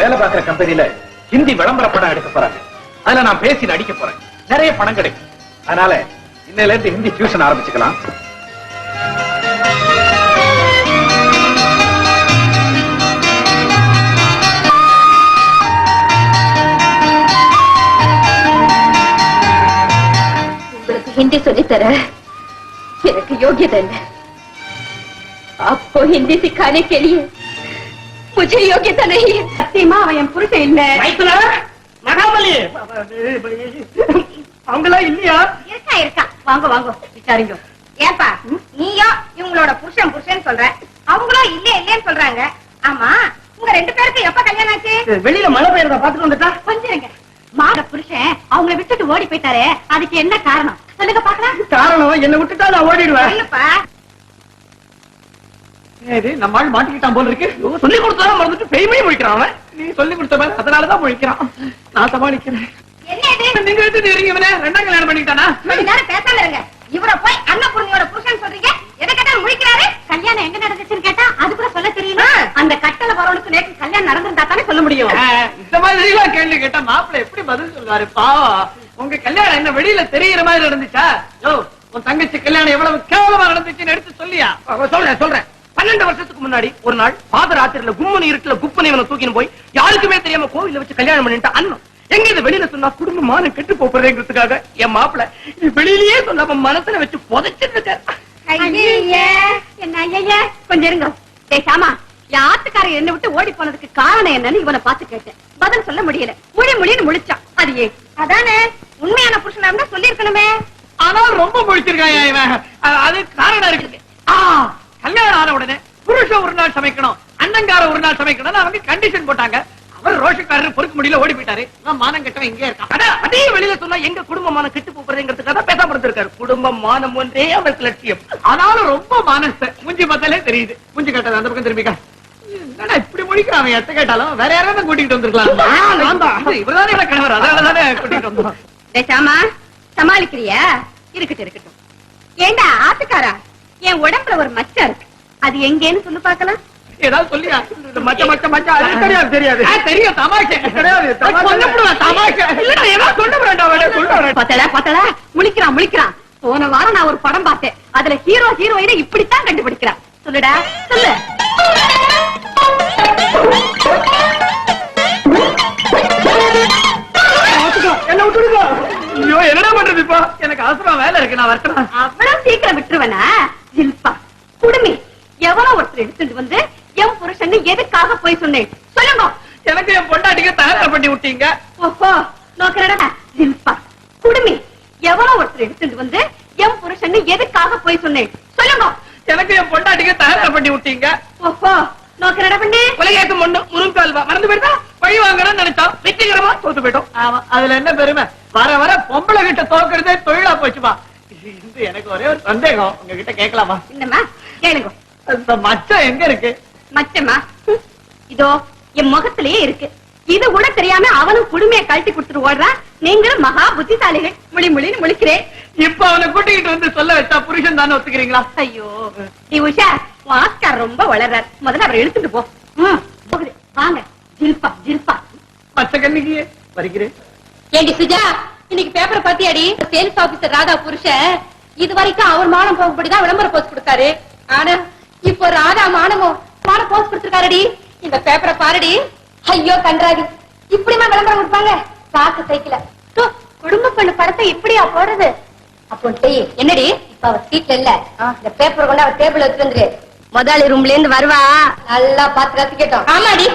வேலை பார்க்கிற கம்பெனில ஹிந்தி விளம்பர படம் எடுக்க போறாங்க அதுல நான் பேசி நடிக்க போறேன் நிறைய பணம் கிடைக்கும் அதனால இன்னையில இருந்து ஹிந்தி டியூஷன் ஆரம்பிச்சுக்கலாம் உங்களுக்கு हिंदी சொல்லி தர எனக்கு योग्यता नहीं आपको हिंदी सिखाने के लिए मुझे योग्यता नहीं है சத்தியமா அவன் என் புருஷன் இல்ல. மகாபலி. அவங்களா இல்லையா? இருக்கா இருக்கா. வாங்க வாங்க விசாரிங்க. ஏப்பா நீயும் இவங்களோட புருஷன் புருஷன் சொல்ற. அவங்களும் இல்ல இல்லன்னு சொல்றாங்க. ஆமா உங்க ரெண்டு பேருக்கு எப்ப கல்யாணம் ஆச்சு? வெளியில மழை பெய்யறத பாத்துட்டு வந்துட்டா? கொஞ்சம் இருங்க மாட புருஷன் அவங்கள விட்டுட்டு ஓடி போயிட்டாரே. அதுக்கு என்ன காரணம்? சொல்லுங்க பாக்கலாம் காரணம் என்ன விட்டுட்டா நான் ஓடிடுவேன். சொல்லுப்பா. இது நம்ம ஆள் மாட்டிக்கிட்டான் போல இருக்கு. சொல்லி கொடுத்தா மறந்துட்டு பெய்மையை முழிக்கிறான் அவன். நீ சொல்லி கொடுத்த மாதிரி அதனாலதான் முழிக்கிறான். நான் சமாளிக்கிறேன். நீங்க இருக்கீங்க இவனை? ரெண்டாம் கல்யாணம் பண்ணிக்கிட்டானா? பேசாம இருங்க. இவரை போய் அன்னபூர்ணியோட புருஷன் சொல்றீங்க. எதை கேட்டாலும் முழிக்கிறாரு? கல்யாணம் எங்க நடந்துச்சுன்னு கேட்டா அது கூட சொல்ல தெரியல. அந்த கட்டளை வரவனுக்கு நேற்று கல்யாணம் நடந்திருந்தா தானே சொல்ல முடியும். இந்த மாதிரி எல்லாம் கேள்வி கேட்டா மாப்பிள்ளை எப்படி பதில் சொல்லுவாரு பாவம். உங்க கல்யாணம் என்ன வெளியில தெரியுற மாதிரி நடந்துச்சா? யோ உன் தங்கச்சி கல்யாணம் எவ்வளவு கேவலமா நடந்துச்சுன்னு எடுத்து சொல்லியா? சொல்றேன் சொல்றேன். பன்னெண்டு வருஷத்துக்கு முன்னாடி ஒரு நாள் பாத ராத்திரில கும்மனி இருட்டுல குப்பனை இவனை தூக்கின்னு போய் யாருக்குமே தெரியாம கோவில வச்சு கல்யாணம் பண்ணிட்டு அண்ணன் எங்க இது வெளியில சொன்னா குடும்பமான கெட்டு போறதுங்கிறதுக்காக என் மாப்பிள்ளை இது வெளியிலேயே சொல்லாம மனசுல வச்சு ஐயா கொஞ்சம் இருங்க. டேய் சாமா என் ஆத்துக்காரன் என்னை விட்டு ஓடி போனதுக்கு காரணம் என்னன்னு இவனை பார்த்து கேட்டேன். பதில் சொல்ல முடியல. முழி முழின்னு முழிச்சான். அது ஏன்? அதானே உண்மையான புருஷனா இருந்தா சொல்லிருக்கணுமே ஆனால் ரொம்ப முழிச்சிருக்கான் அது காரணம் இருக்கு. ஆ, கல்யாணம் ஆன உடனே புருஷன் ஒரு நாள் சமைக்கணும் அண்ணங்கார ஒரு நாள் சமைக்கணும்னு அவங்க கண்டிஷன் போட்டாங்க. அவர் ரோஷக்காரர் பொறுக்க முடியல ஓடி போயிட்டாரு. நான் மானம் கெட்டவன் இங்கே இருக்கான். அதே வெளியில சொன்னா எங்க குடும்பமான கெட்டு போறதுங்கிறதுக்காக தான் பேசாம இருந்திருக்காரு. குடும்பம் மானம் ஒன்றே அவருக்கு லட்சியம். ஆனாலும் ரொம்ப மானஸ்த மூஞ்சி பார்த்தாலே தெரியுது. மூஞ்சி கட்டது அந்த பக்கம் திரும்பிக்கா. என்னடா இப்படி முடிக்கிறான் அவன்? எத்த கேட்டாலும் வேற யாராவது கூட்டிட்டு வந்திருக்கலாம். இவர்தானே கணவர். அதனால தானே கூட்டிட்டு வந்தோம். டேய் சாமா சமாளிக்கிறியா? இருக்கட்டும் இருக்கட்டும். ஏண்டா ஆத்துக்காரா? என் உடம்புல ஒரு மச்சம் இருக்கு. அது எங்கேன்னு சொல்லு பார்க்கலாம். ஏதாவது சொல்லியா? மச்ச மச்ச மச்ச அது தெரியாது தெரியாது. தெரியும் தமாஷை. கிடையாது சொல்லப்படுவேன் தமாஷை. இல்ல ஏதாவது சொல்ல வேண்டாம் வேண்டாம் சொல்ல வேண்டாம். பார்த்தடா பார்த்தடா முழிக்கிறான் முழிக்கிறான். போன வாரம் நான் ஒரு படம் பார்த்தேன். அதுல ஹீரோ ஹீரோயினை இப்படித்தான் கண்டுபிடிக்கிறான். சொல்லுடா சொல்லு. என்ன விட்டுடுங்க. ஐயோ என்னடா பண்றது இப்போ? எனக்கு அவசரமா வேலை இருக்கு நான் வரட்டேன் அவ்வளவு சீக்கிரம் விட்டுருவனா ஜில்பா குடுமி எவனோ ஒருத்தர் எடுத்துட்டு வந்து என் புருஷன் எதுக்காக போய் சொன்னேன்? சொல்லுங்க. எனக்கு என் பொண்டாட்டிக்கு தயார் பண்ணி விட்டீங்க. ஓஹோ நோக்கிறடா ஜில்பா குடுமி. எவனோ ஒருத்தர் எடுத்துட்டு வந்து என் புருஷன் எதுக்காக போய் சொன்னேன்? சொல்லுங்க. எனக்கு என் பொண்டாட்டிக்கு தயார் பண்ணி விட்டீங்க. ஓஹோ நோக்கிறடா பண்ணே உலகேக்கும் ஒண்ணு முருங்கால்வா மறந்து போயிட்டா பழி வாங்கணும்னு நினைச்சோம் வெற்றிகரமா தோத்து போயிட்டோம். ஆமா அதுல என்ன பெருமை? வர வர பொம்பளை கிட்ட தோக்குறதே தொழிலா போச்சுமா இது எனக்கு ஒரே ஒரு சந்தேகம். உங்ககிட்ட கேட்கலாமா? கேளுங்க. இந்த மச்சம் எங்க இருக்கு? மச்சமா இதோ என் முகத்திலேயே இருக்கு. இது கூட தெரியாம அவனும் குடுமையை கழட்டி கொடுத்துட்டு ஓடுறான் நீங்களும் மகா புத்திசாலிகள். முழி முழின்னு முழிக்கிறேன். இப்ப அவனை கூட்டிக்கிட்டு வந்து சொல்ல வச்சா புருஷன் தானே ஒத்துக்கிறீங்களா? ஐயோ. நீ உஷா ஆஸ்கார் ரொம்ப வளர்றார். முதல்ல அவரை இழுத்துட்டு போ. போகுது. வாங்க. ஜில்பா ஜில்பா. பச்சை கண்ணிக்கு வருகிறேன். ஏண்டி சுஜா இன்னைக்கு பேப்பர் பாத்தியாடி சேல்ஸ் ஆபீசர் ராதா புருஷன் இது வரைக்கும் அவர் மானம் போகும்படிதான் விளம்பர போஸ்ட் கொடுத்தாரு. ஆனா இப்போ ராதா மானமும் மான போஸ்ட் கொடுத்திருக்காருடி. இந்த பேப்பரை பாருடி. ஐயோ கன்றாவி இப்படிமா விளம்பரம் கொடுப்பாங்க? பாக்க சைக்கிள குடும்ப பெண்ணு படத்தை இப்படியா போடுறது? அப்போ டேய் என்னடி? இப்ப அவ சீட்ல இல்ல. இந்த பேப்பர் கொண்டு அவ டேபிள் வச்சிருந்து முதலாளி ரூம்ல இருந்து வருவா. நல்லா பாத்து ரசிக்கட்டும் ஆமாடி.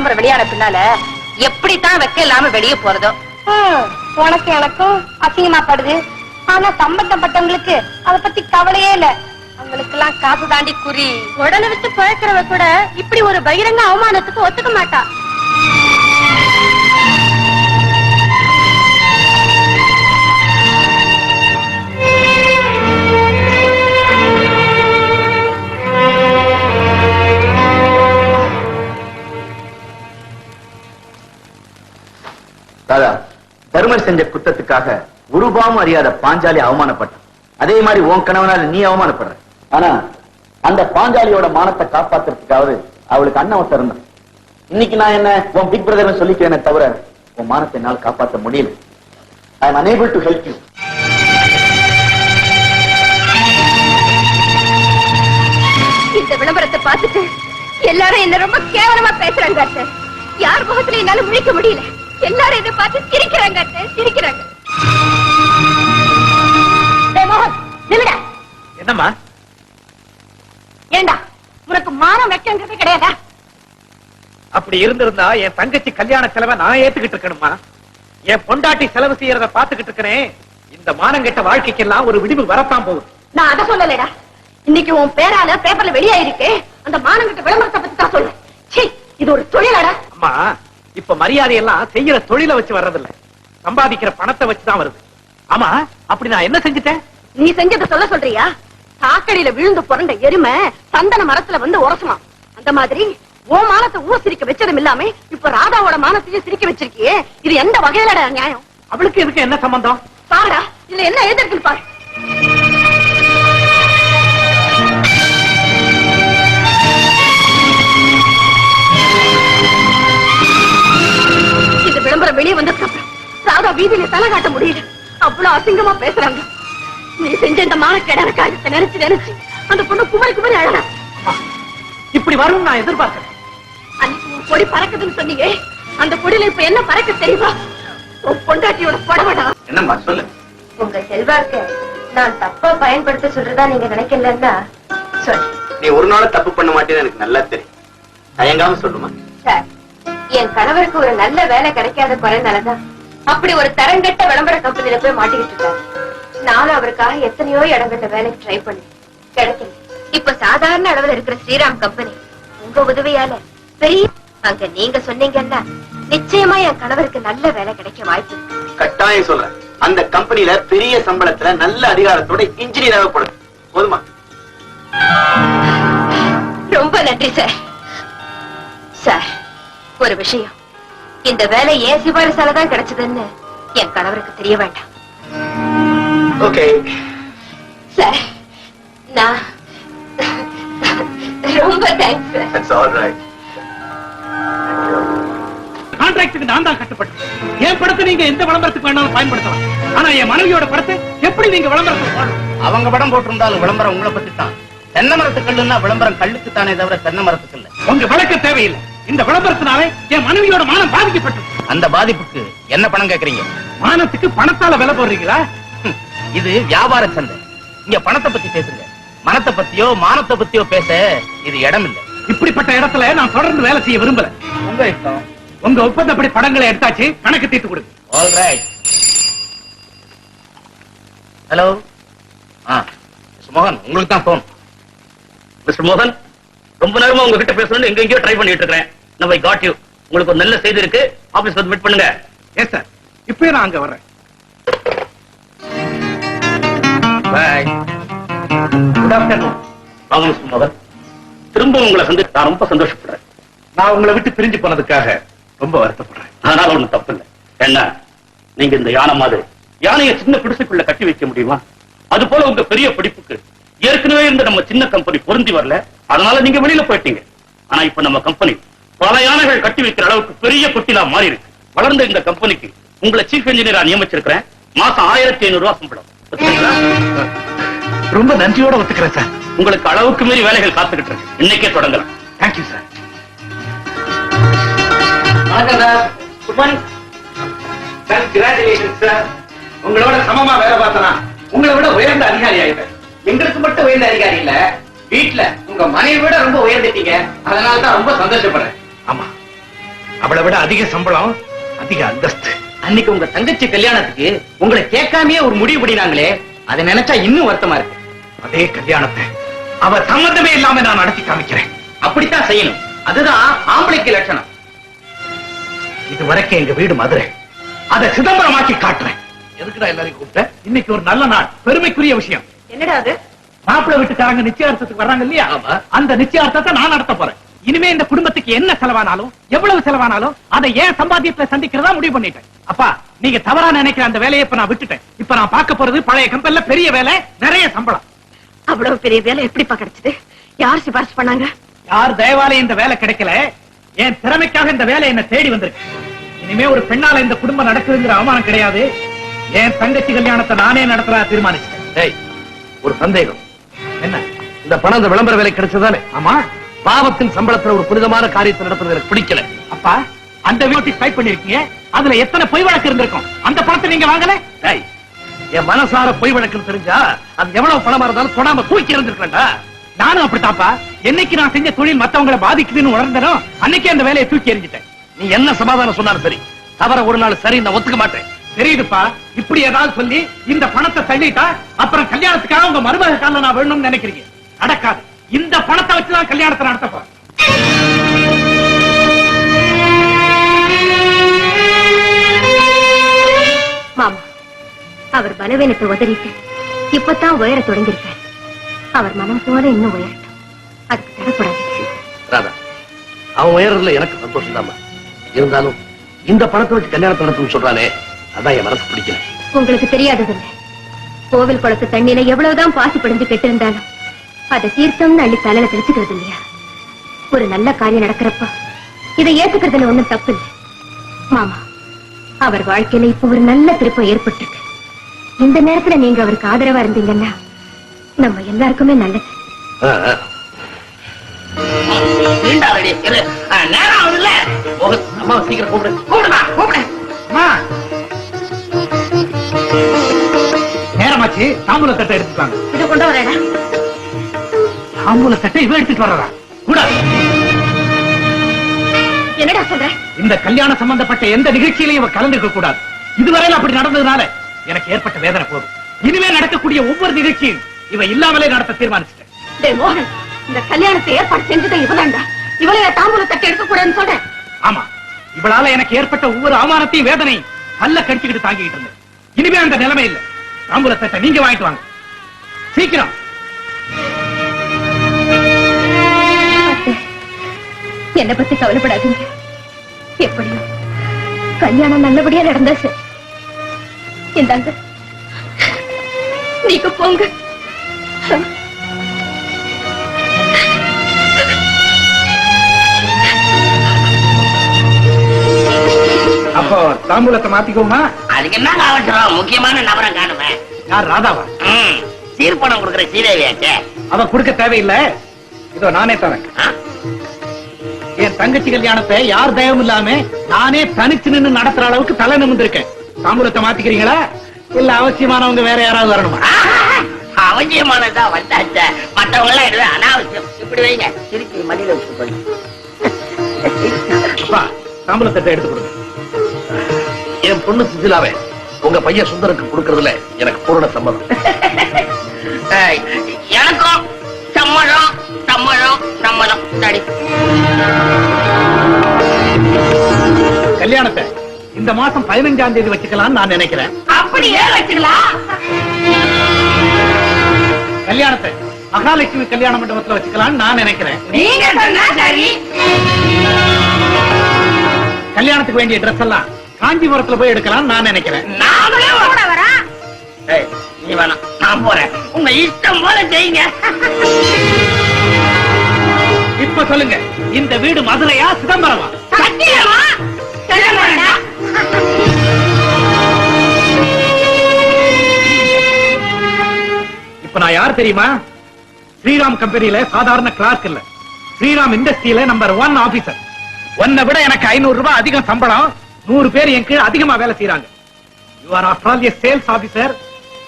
விளம்பரம் வெளியான பின்னால எப்படித்தான் வெக்க இல்லாம வெளியே போறதோ. உனக்கு எனக்கும் அசிங்கமா படுது ஆனா சம்பந்தப்பட்டவங்களுக்கு அத பத்தி கவலையே இல்ல. அவங்களுக்கு எல்லாம் காசு தாண்டி குறி. உடலை விட்டு பழக்கிறவ கூட இப்படி ஒரு பகிரங்க அவமானத்துக்கு ஒத்துக்க மாட்டா. செஞ்ச குத்தத்துக்காக உருபாவும் அறியாத பாஞ்சாலி அவமானப்பட்டான். அதே மாதிரி உன் கணவனால நீ அவமானப்படுற. ஆனா அந்த பாஞ்சாலியோட மானத்தை காப்பாத்துறதுக்காவது அவளுக்கு அண்ணன் ஒருத்தர் இருந்தான். இன்னைக்கு நான் என்ன உன் பிக் பிரதர் சொல்லிக்கிறேன் தவிர உன் மானத்தை என்னால் காப்பாற்ற முடியல. I am unable to help you இந்த விளம்பரத்தை பார்த்துட்டு எல்லாரும் என்ன ரொம்ப கேவலமா பேசுறாங்க அத்தை. யார் முகத்துல என்னால முழிக்க முடியல? எல்லாரும் இதை பார்த்து சிரிக்கிறாங்க சிரிக்கிறாங்க. என்னம்மா? ஏண்டா உனக்கு மானம் வெக்கங்கிறது கிடையாதா? அப்படி இருந்திருந்தா என் தங்கச்சி கல்யாண செலவை நான் ஏத்துக்கிட்டு இருக்கணுமா? என் பொண்டாட்டி செலவு செய்யறத பாத்துக்கிட்டு இருக்கிறேன் இந்த மானங்கெட்ட வாழ்க்கைக்கெல்லாம் ஒரு விடிவு வரத்தான் போகுது. நான் அதை சொல்லலடா. இன்னைக்கு உன் பேரால பேப்பர்ல வெளியாயிருக்கு. அந்த மானங்கிட்ட விளம்பரத்தை பத்தி தான் சொல்றேன். சீ இது ஒரு தொழிலாடா. அம்மா இப்ப மரியாதை எல்லாம் செய்யற தொழிலை வச்சு வர்றதில்ல. சம்பாதிக்கிற பணத்தை வச்சுதான் வருது. ஆமா அப்படி நான் என்ன செஞ்சுட்டேன்? நீ செஞ்சதை சொல்ல சொல்றியா? சாக்கடையில விழுந்து புரண்ட எருமை சந்தன மரத்துல வந்து உரசுமா அந்த மாதிரி உன் மானத்தை ஊர் சிரிக்க வச்சதும் இல்லாம இப்ப ராதாவோட மானத்தையும் சிரிக்க வச்சிருக்கியே? இது எந்த வகையிலடா நியாயம் அவளுக்கு இதுக்கு என்ன சம்பந்தம்? பாருடா இதுல என்ன எழுதிருக்குன்னு பாரு. விளம்பரம் வெளியே வந்ததுக்கு அப்புறம் ராதா வீதியில தலை காட்ட முடியல. அவ்வளவு அசிங்கமா பேசுறாங்க. நீ செஞ்ச இந்த மானக்கேடான காரியத்தை நினைச்சு நினைச்சு அந்த பொண்ணு குமரி குமரி அழகா இப்படி வரும் நான் எதிர்பார்க்கிறேன் அன்னைக்கு பறக்குதுன்னு சொன்னீங்க. அந்த பொடியில இப்ப என்ன பறக்க தெரியுமா? உன் பொண்டாட்டியோட புடவடா. என்னம்மா சொல்லு. உங்க செல்வாக்க நான் தப்பா பயன்படுத்த சொல்றதா நீங்க நினைக்கலன்னா சொல்லு. நீ ஒரு நாள் தப்பு பண்ண மாட்டேன்னு எனக்கு நல்லா தெரியும். தயங்காம சொல்லுமா சார் என் கணவருக்கு ஒரு நல்ல வேலை கிடைக்காத குறைனாலதான் அப்படி ஒரு தரங்கட்ட விளம்பர கம்பெனில போய் மாட்டிக்கிட்டு இருக்காரு. நானும் அவருக்காக எத்தனையோ இடங்கட்ட வேலைக்கு ட்ரை பண்ணி கிடைக்கல. இப்ப சாதாரண அளவுல இருக்கிற ஸ்ரீராம் கம்பெனி உங்க உதவியால பெரிய அங்க நீங்க சொன்னீங்கன்னா நிச்சயமா என் கணவருக்கு நல்ல வேலை கிடைக்க வாய்ப்பு கட்டாயம் சொல்றேன். அந்த கம்பெனில பெரிய சம்பளத்துல நல்ல அதிகாரத்தோட இன்ஜினியர் தேவைப்படும் போதுமா? ரொம்ப நன்றி சார் சார் ஒரு விஷயம். இந்த வேலை ஏன் சிபாரிசால தான் கிடைச்சதுன்னு என் கணவருக்கு தெரிய வேண்டாம். ஓகே. சார் நான் ரொம்ப thanks sir that's all right கான்ட்ராக்டுக்கு நான் தான் கட்டுப்பட்டேன் என் படத்தை நீங்க எந்த விளம்பரத்துக்கு வேணாலும் பயன்படுத்தலாம். ஆனா என் மனைவியோட படத்தை எப்படி நீங்க விளம்பரத்துக்கு போடணும்? அவங்க படம் போட்டிருந்தாலும் விளம்பரம் உங்களை பத்தி தான் தென்னை மரத்து கல்லுன்னா விளம்பரம் கல்லுக்கு தானே தவிர தென்னை மரத்துக்கு இல்ல. உங்க விளக்க தேவையில்லை. இந்த விளம்பரத்தினாலே என் மனைவியோட மானம் பாதிக்கப்பட்டது. அந்த பாதிப்புக்கு என்ன பணம் கேக்குறீங்க? மானத்துக்கு பணத்தால விலை போடுறீங்களா? இது வியாபார சந்தை. இங்க பணத்தை பத்தி பேசுங்க. மனத்தை பத்தியோ மானத்தை பத்தியோ பேச இது இடம் இல்ல இப்படிப்பட்ட இடத்துல நான் தொடர்ந்து வேலை செய்ய விரும்பல. உங்க இஷ்டம். உங்க ஒப்பந்தப்படி படங்களை எடுத்தாச்சு கணக்கு தீர்த்து கொடுங்க all right hello ah Mister மோகன் உங்களுக்கு தான் போன் மிஸ்டர் மோகன் ரொம்ப நேரமா உங்ககிட்ட பேசணும்னு எங்க எங்கேயோ ட்ரை பண்ணிட்டு காட் யூ உங்களுக்கு ஒரு நல்ல செய்தி இருக்கு. ஆபீஸ் வந்து மீட் பண்ணுங்க. எஸ் சார் இப்பயே நான் அங்க வர்றேன். பாய் குட் ஆஃப்டர்நூன் வாங்க மிஸ்டர் மோகன். திரும்ப உங்களை சந்திச்சு நான் ரொம்ப சந்தோஷப்படுறேன். நான் உங்களை விட்டு பிரிஞ்சு போனதுக்காக ரொம்ப வருத்தப்படுறேன். அதனால ஒண்ணும் தப்பு இல்லை என்ன நீங்க இந்த யானை மாதிரி யானையை சின்ன பிடிச்சுக்குள்ள கட்டி வைக்க முடியுமா? அது போல உங்க பெரிய படிப்புக்கு ஏற்கனவே இருந்த நம்ம சின்ன கம்பெனி பொருந்தி வரல. அதனால நீங்க வெளியில போயிட்டீங்க. ஆனா இப்ப நம்ம கம்பெனி பல யானைகள் கட்டி வைக்கிற அளவுக்கு பெரிய குட்டிலா மாறி இருக்கு வளர்ந்த இந்த கம்பெனிக்கு உங்களை சீஃப் இன்ஜினியரா நியமிச்சிருக்கிறேன். மாசம் ஆயிரத்தி ஐநூறு ரூபாய் சம்பளம்? ரொம்ப நன்றியோட ஒத்துக்கிறேன் சார். உங்களுக்கு அளவுக்கு மீறி வேலைகள் காத்துக்கிட்டு இருக்கு. இன்னைக்கே தொடங்கலாம். Thank you sir good morning sir உங்களோட சமமா வேலை பார்த்தனா உங்களை விட உயர்ந்த அதிகாரி ஆயிட்டேன். எங்களுக்கு மட்டும் உயர்ந்த அதிகாரி இல்ல வீட்ல உங்க மனைவி விட ரொம்ப உயர்ந்துட்டீங்க. அதனால தான் ரொம்ப சந்தோஷப்படுறேன். ஆமா. அவளை விட அதிக சம்பளம் அதிக அந்தஸ்து. அன்னைக்கு உங்க தங்கச்சி கல்யாணத்துக்கு உங்களை கேட்காமயே ஒரு முடிவு பண்ணினாங்களே அதை நினைச்சா இன்னும் வருத்தமா இருக்கு. அதே கல்யாணத்தை அவ சம்பந்தமே இல்லாம நான் நடத்தி காமிக்கிறேன். அப்படித்தான் செய்யணும். அதுதான் ஆம்பளைக்கு லட்சணம். இது வரைக்கும் எங்க வீடு மதுரை. அதை சிதம்பரமாக்கி காட்டுறேன். எதுக்குடா எல்லாரையும் கூப்பிட்ட? இன்னைக்கு ஒரு நல்ல நாள். பெருமைக்குரிய விஷயம். என்னடா அது? மாப்பிள்ளை வீட்டுக்காரங்க நிச்சயார்த்தத்துக்கு வர்றாங்க இல்லையா? அந்த நிச்சயார்த்தத்தை நான் நடத்த போறேன். இனிமே இந்த குடும்பத்துக்கு என்ன செலவானாலும் எவ்வளவு செலவானாலும் அதை ஏன் சம்பாத்தியத்துல சந்திக்கிறதா முடிவு பண்ணிட்டேன். அப்பா நீங்க தவறா நினைக்கிற அந்த வேலையை இப்ப நான் விட்டுட்டேன். இப்ப நான் பார்க்க போறது பழைய கம்பெனில பெரிய வேலை நிறைய சம்பளம். அவ்வளவு பெரிய வேலை எப்படிப்பா கிடைச்சது? யார் சிபாரிசு பண்ணாங்க? யார் தயவாலே இந்த வேலை கிடைக்கல. என் திறமைக்காக இந்த வேலை என்ன தேடி வந்திருக்கு. இனிமே ஒரு பெண்ணால இந்த குடும்பம் நடக்குதுங்கிற அவமானம் கிடையாது. என் தங்கச்சி கல்யாணத்தை நானே நடத்துறா தீர்மானிச்சிட்டேன். ஒரு சந்தேகம். என்ன? இந்த பணம் இந்த விளம்பர வேலை கிடைச்சதானே ஆமா. பாவத்தின் சம்பளத்துல ஒரு புனிதமான காரியத்தை நடத்துறது எனக்கு பிடிக்கல. அப்பா அந்த நோட்டீஸ் டைப் பண்ணிருக்கீங்க. அதுல எத்தனை பொய் வழக்கு இருந்திருக்கும்? அந்த பணத்தை நீங்க வாங்கல? என் மனசார பொய் வழக்குன்னு தெரிஞ்சா அது எவ்வளவு பணமா இருந்தாலும் தொடாம தூக்கி இருந்திருக்கா நானும் அப்படித்தாப்பா என்னைக்கு நான் செஞ்ச தொழில் மத்தவங்களை பாதிக்குதுன்னு உணர்ந்தனோ அன்னைக்கு அந்த வேலையை தூக்கி எறிஞ்சிட்டேன். நீ என்ன சமாதானம் சொன்னாலும் சரி. தவற ஒரு நாள் சரி நான் ஒத்துக்க மாட்டேன். தெரியுதுப்பா. இப்படி ஏதாவது சொல்லி இந்த பணத்தை தள்ளிட்டா அப்புறம் கல்யாணத்துக்காக உங்க மருமக கால நான் வேணும்னு நினைக்கிறீங்க. நடக்காது. இந்த பணத்தை வச்சுதான் கல்யாணத்தை நடத்த போறேன். மாமா அவர் பலவீனத்தை உதறிட்டு இப்பதான் உயர தொடங்கியிருக்கார். அவர் மனம் போல இன்னும் உயரட்டும். அதுக்கு தரப்படாது ராதா அவன் உயர்றதுல எனக்கு சந்தோஷம் தான் இருந்தாலும் இந்த பணத்தை வச்சு கல்யாணத்தை நடத்தணும்னு சொல்றானே அதான் என் மனசு பிடிக்கல. உங்களுக்கு தெரியாததில்லை. கோவில் குளத்து தண்ணியில எவ்வளவுதான் பாசி படிஞ்சு கெட்டிருந்தாலும் அதை தீர்த்தம்னு அள்ளி தலையில தெளிச்சுக்கிறது இல்லையா? ஒரு நல்ல காரியம் நடக்கிறப்ப இதை ஏத்துக்கிறதுல ஒண்ணும் தப்பு இல்லை. மாமா அவர் வாழ்க்கையில இப்ப ஒரு நல்ல திருப்பம் ஏற்பட்டிருக்கு. இந்த நேரத்துல நீங்க அவருக்கு ஆதரவா இருந்தீங்கன்னா நம்ம எல்லாருக்குமே நல்லது. நேரம் ஆகுதுல்ல அம்மாவை சீக்கிரம் கூப்பிடு. கூப்பிடுமா? கூப்பிடு. அம்மா. நேரமாச்சு தாம்பூல தட்டை எடுத்துட்டாங்க இதை கொண்டு வரேடா தாம்பூல இவ எடுத்துட்டு வர்றதா? கூடாது என்னடா சொல்ற? இந்த கல்யாணம் சம்பந்தப்பட்ட எந்த நிகழ்ச்சியிலையும் இவ கலந்துக்க கூடாது. இதுவரையில அப்படி நடந்ததுனால எனக்கு ஏற்பட்ட வேதனை போதும். இனிமே நடக்கக்கூடிய ஒவ்வொரு நிகழ்ச்சியும் இவ இல்லாமலே நடத்த தீர்மானிச்சிட்டேன். மோகன் இந்த கல்யாணத்தை ஏற்பாடு செஞ்சதை இவதாண்டா இவளைய தாம்பூல தட்டை எடுக்க கூடாதுன்னு சொல்றேன் ஆமா இவளால எனக்கு ஏற்பட்ட ஒவ்வொரு அவமானத்தையும் வேதனையும் பல்ல கடிச்சுக்கிட்டு தாங்கிட்டு இருந்தேன். இனிமே அந்த நிலைமை இல்ல. தாம்பூல தட்டை நீங்க வாங்கிட்டு வாங்க. சீக்கிரம். என்னை பத்தி கவலைப்படாதீங்க. எப்படியும் கல்யாணம் நல்லபடியா நடந்தா சரி இந்தாங்க. நீங்க போங்க. அப்போ தாம்பூலத்தை மாத்திக்கோமா? அதுக்கு என்ன அவசரம் முக்கியமான நபரை காணுமே யார் ராதாவா? சீர்பணம் கொடுக்கிற சீதேவியாச்சே அவ கொடுக்க தேவையில்லை. இதோ நானே தரேன்? என் தங்கச்சி கல்யாணத்தை யார் தயவும் இல்லாம நானே தனிச்சு நின்னு நடத்துற அளவுக்கு தலை நிமிர்ந்திருக்கேன். தாம்பூலத்தை மாத்திக்கிறீங்களா? இல்ல அவசியமானவங்க வேற யாராவது வரணுமா? அவசியமானதா வந்தாச்ச. மத்தவங்க எல்லாம் அனாவசியம். இப்படி வைங்க. திருப்பி மடியில வச்சு போய் அப்பா, எடுத்து கொடுங்க. என் பொண்ணு சுசிலாவே உங்க பையன் சுந்தருக்கு கொடுக்கறதுல எனக்கு பூரண சம்மதம். எனக்கும் சம்மதம் சம்மதம் சம்மதம். சரி கல்யாணத்தை இந்த மாசம் பதினஞ்சாம் தேதி வச்சுக்கலாம் நான் நினைக்கிறேன். அப்படியே வச்சுக்கலாம் கல்யாணத்தை மகாலட்சுமி கல்யாண மண்டபத்துல வச்சுக்கலாம் நான் நினைக்கிறேன். நீங்க சொன்னா சரி. கல்யாணத்துக்கு வேண்டிய ட்ரெஸ் எல்லாம் காஞ்சிபுரத்துல போய் எடுக்கலாம் நான் நினைக்கிறேன். நீ வேணாம் நான் போறேன். உங்க இஷ்டம் போல செய்யுங்க. இப்ப சொல்லுங்க. இந்த வீடு மதுரையா சிதம்பரமா? சத்தியமா? இப்ப நான் யார் தெரியுமா? ஸ்ரீராம் கம்பெனில சாதாரண கிளார்க் இல்ல. ஸ்ரீராம் இண்டஸ்ட்ரியில நம்பர் ஒன் ஆபீசர் உன்னை விட எனக்கு ஐநூறு ரூபாய் அதிகம் சம்பளம். நூறு பேர் என் கீழ அதிகமா வேலை செய்யறாங்க you are after all sales officer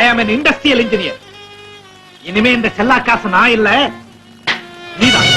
I am industrial engineer இனிமே இந்த செல்லா காசு நான் இல்ல. நீதான்.